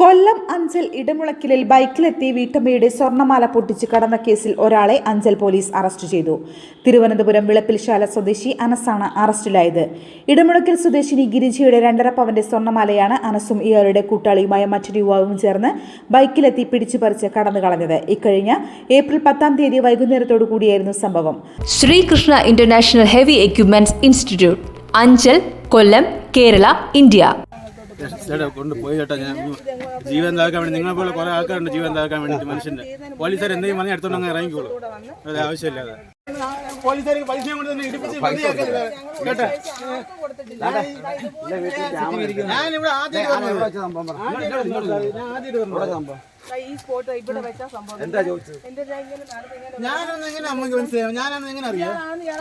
കൊല്ലം അഞ്ചൽ ഇടമുളക്കിലിൽ ബൈക്കിലെത്തി വീട്ടമ്മയുടെ സ്വർണമാല പൊട്ടിച്ച് കടന്ന കേസിൽ ഒരാളെ അഞ്ചൽ പോലീസ് അറസ്റ്റ് ചെയ്തു. തിരുവനന്തപുരം വിളപ്പിൽശാല സ്വദേശി അനസാണ് അറസ്റ്റിലായത്. ഇടമുളക്കിൽ സ്വദേശിനി ഗിരിജയുടെ രണ്ടര പവന്റെ സ്വർണമാലയാണ് അനസും ഇയാളുടെ കൂട്ടാളിയുമായ മറ്റൊരു യുവാവും ചേർന്ന് ബൈക്കിലെത്തി പിടിച്ചു പറിച്ച് കടന്നു കളഞ്ഞത്. ഇക്കഴിഞ്ഞ ഏപ്രിൽ പത്താം തീയതി വൈകുന്നേരത്തോടു കൂടിയായിരുന്നു സംഭവം. Sreekrishna international heavy equipments institute Anchal Kollam Kerala India. ചേട്ടാ കൊണ്ട് പോയി ചേട്ടാ ഞാൻ. ജീവൻ താക്കാൻ വേണ്ടി നിങ്ങളെ പോലെ കുറെ ആൾക്കാരുണ്ട് ജീവൻ താക്കാൻ വേണ്ടി മനുഷ്യന്റെ പോലീസുകാർ എന്തെങ്കിലും പറഞ്ഞാൽ എടുത്തോണ്ട് അങ്ങ് ഇറങ്ങിക്കോളൂ. അത് ആവശ്യമില്ലാതെ. പോലീസുകാർ പൈസ കൊണ്ട് തന്നെ ഇടിപ്പിച്ച് പ്രതിയാക്കരുത്. കേട്ടോ? ഞാൻ ഇവിടെ ആദ്യമായിട്ട് വന്നത്. ഞാൻ ആദ്യമായിട്ട് വന്നത്. ഈ സ്പോട്ട് ഇവിടെ വെച്ച സംഭവം. എന്താ ചോദിച്ചത്? ഞാൻ ഇങ്ങനെ നടന്ന് ഇങ്ങനെ ഞാനൊന്ന് എങ്ങനെ അമ്മയ്ക്ക് മനസ്സിലാവും ഞാനൊന്നും എങ്ങനെ അറിയാം?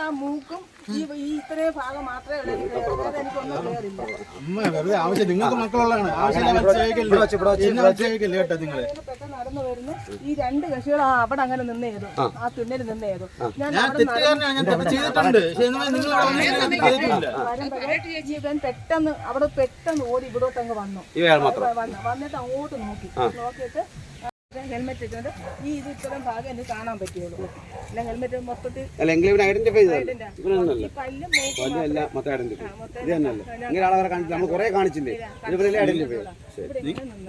ആ മൂക്കും ഈ ഈ ഇത്രയും ഭാഗം മാത്രമേ ഉള്ളൂ. എനിക്കൊന്നും അമ്മ വെറുതെ ആവശ്യം നിങ്ങൾക്ക് മക്കളുള്ളതാണ്. ആവശ്യമില്ല കേട്ടോ നിങ്ങൾ. പെട്ടെന്ന് നടന്നു വരുന്നു. ഈ രണ്ട് കക്ഷികൾ അവിടെ അങ്ങനെ നിന്നേതു ആ. തുന്നൽ നിന്നേതു ഞാൻ പെട്ടെന്ന് അവിടെ പെട്ടെന്ന് ഓടി ഇവിടോട്ടങ്ങ് വന്നു. വന്നു വന്നിട്ട് അങ്ങോട്ട് നോക്കി. നോക്കിയിട്ട് ഹെൽമെറ്റ് ഈ ഇത് ഇത്രയും ഭാഗം എനിക്ക് കാണാൻ പറ്റുള്ളൂ. അല്ല ഹെൽമെറ്റ് മൊത്തത്തിൽ ഐഡന്റിഫൈ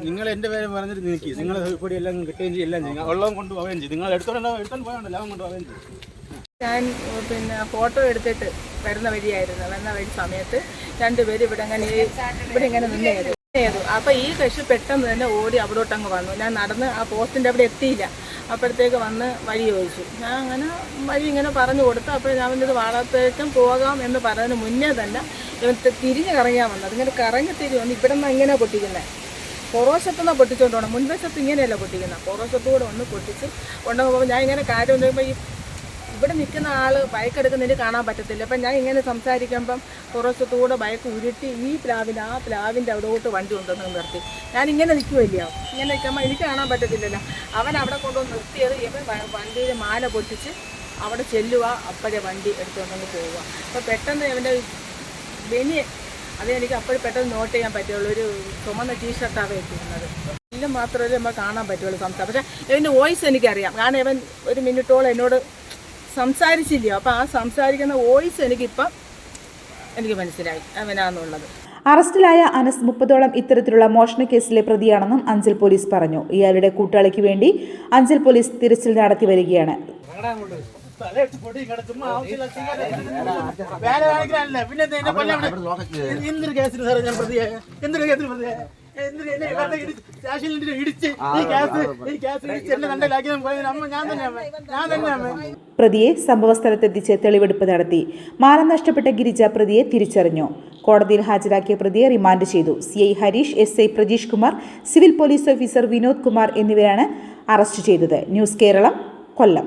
നിങ്ങൾ എന്റെ പേര് പറഞ്ഞിട്ട് നീക്കി. നിങ്ങൾ കൂടി എല്ലാം കിട്ടുകയും ചെയ്യും എല്ലാം ചെയ്യും. വെള്ളം കൊണ്ടുപോവുകയും ചെയ്യും. നിങ്ങൾ എടുത്തോണ്ടോ എടുത്തോണ്ട് പോയാണ്ടല്ലോ അവൻ കൊണ്ടുപോവുകയും ചെയ്യും. ഞാൻ പിന്നെ ഫോട്ടോ എടുത്തിട്ട് വരുന്ന വഴിയായിരുന്നു. വരുന്ന വഴി സമയത്ത് രണ്ടുപേരും ഇവിടെ ഇങ്ങനെ ഇവിടെ ഇങ്ങനെ നിന്നേതു നിന്നേതു അപ്പൊ ഈ കക്ഷി പെട്ടെന്ന് തന്നെ ഓടി അവിടോട്ടങ്ങ് വന്നു. ഞാൻ നടന്ന് ആ പോസ്റ്റിന്റെ അവിടെ എത്തിയില്ല. അപ്പോഴത്തേക്ക് വന്ന് വഴി ചോദിച്ചു. ഞാൻ അങ്ങനെ വഴി ഇങ്ങനെ പറഞ്ഞു കൊടുത്തു. അപ്പോൾ ഞാൻ ഇത് വാളത്തേക്കും പോകാം എന്ന് പറഞ്ഞതിന് മുന്നേ തന്നെ ഇവൻ തിരിഞ്ഞ് കറങ്ങിയാൽ വന്നത്. ഇങ്ങനെ കറങ്ങി തിരിഞ്ഞ് വന്ന് ഇവിടെ നിന്ന് ഇങ്ങനെ പൊട്ടിക്കുന്നത് പുറവശത്തുനിന്ന് പൊട്ടിച്ചുകൊണ്ട് പോകണം മുൻവശത്ത് ഇങ്ങനെയല്ല പൊട്ടിക്കുന്നത് പുറവശത്തൂടെ ഒന്ന് പൊട്ടിച്ച് കൊണ്ടുപോകുമ്പോൾ ഞാൻ ഇങ്ങനെ കാര്യം പറയുമ്പോൾ ഈ ഇവിടെ നിൽക്കുന്ന ആൾ ബൈക്ക് എടുക്കുന്നതിന് കാണാൻ പറ്റത്തില്ല. അപ്പം ഞാൻ ഇങ്ങനെ സംസാരിക്കുമ്പം കുറച്ചത്തൂടെ ബൈക്ക് ഉരുട്ടി ഈ പ്ലാവിന് ആ പ്ലാവിന്റെ അവിടോട്ട് വണ്ടി കൊണ്ടുവന്ന് നിർത്തി. ഞാൻ ഇങ്ങനെ നിൽക്കുമല്ലയോ ഇങ്ങനെ നിൽക്കുമ്പോൾ എനിക്ക് കാണാൻ പറ്റത്തില്ലല്ലോ. അവൻ അവിടെ കൊണ്ടുവന്ന് നിർത്തിയത് ഇവൻ വണ്ടിയിൽ മാല പൊട്ടിച്ച് അവിടെ ചെല്ലുക അപ്പോഴേ വണ്ടി എടുത്തുകൊണ്ടങ്ങ് പോവുക. അപ്പോൾ പെട്ടെന്ന് അവന്റെ ബെനി അത് എനിക്ക് അപ്പോഴും പെട്ടെന്ന് നോട്ട് ചെയ്യാൻ പറ്റുള്ളൂ. ഒരു ചുമന്ന ടീഷർട്ടാണ് വെച്ചിരുന്നത് ഇല്ല മാത്രമേ നമ്മൾ കാണാൻ പറ്റുള്ളൂ സംസാരം. പക്ഷേ ഇവന്റെ വോയിസ് എനിക്കറിയാം. കാരണം ഇവൻ ഒരു മിനിറ്റോളം എന്നോട് സംസാരിച്ചില്ലയോ അപ്പോൾ ആ സംസാരിക്കുന്ന വോയിസ് എനിക്കിപ്പം എനിക്ക് മനസ്സിലായി. അവനാന്നുള്ളത്. അറസ്റ്റിലായ അനസ് മുപ്പതോളം ഇത്തരത്തിലുള്ള മോഷണ കേസിലെ പ്രതിയാണെന്നും അഞ്ചൽ പോലീസ് പറഞ്ഞു. ഇയാളുടെ കൂട്ടാളിക്ക് വേണ്ടി അഞ്ചൽ പോലീസ് തിരച്ചിൽ നടത്തി വരികയാണ്. പിന്നെ? എന്തൊരു കേസിന് സാറേ ഞാൻ പ്രതിയായ? എന്തൊരു കേസിന് പ്രതിയായ? എന്തൊരു എന്നെ വെറുതെ ഇടിച്ച് ഇടിച്ച് ഈ കേസ് ഈ കേസ് ഇടിച്ച് എന്നെ കണ്ടലാക്കി പോയതിന് അമ്മ ഞാൻ തന്നെ അമ്മ ഞാൻ തന്നെ അമ്മ. പ്രതിയെ സംഭവസ്ഥലത്തെത്തിച്ച് തെളിവെടുപ്പ് നടത്തി. മാല നഷ്ടപ്പെട്ട ഗിരിജ പ്രതിയെ തിരിച്ചറിഞ്ഞു. കോടതിയിൽ ഹാജരാക്കിയ പ്രതിയെ റിമാൻഡ് ചെയ്തു. C I Hareesh S I Prajeesh Kumar civil police officer Vinod Kumar എന്നിവരാണ് അറസ്റ്റ് ചെയ്തത്. News Keralam Kollam.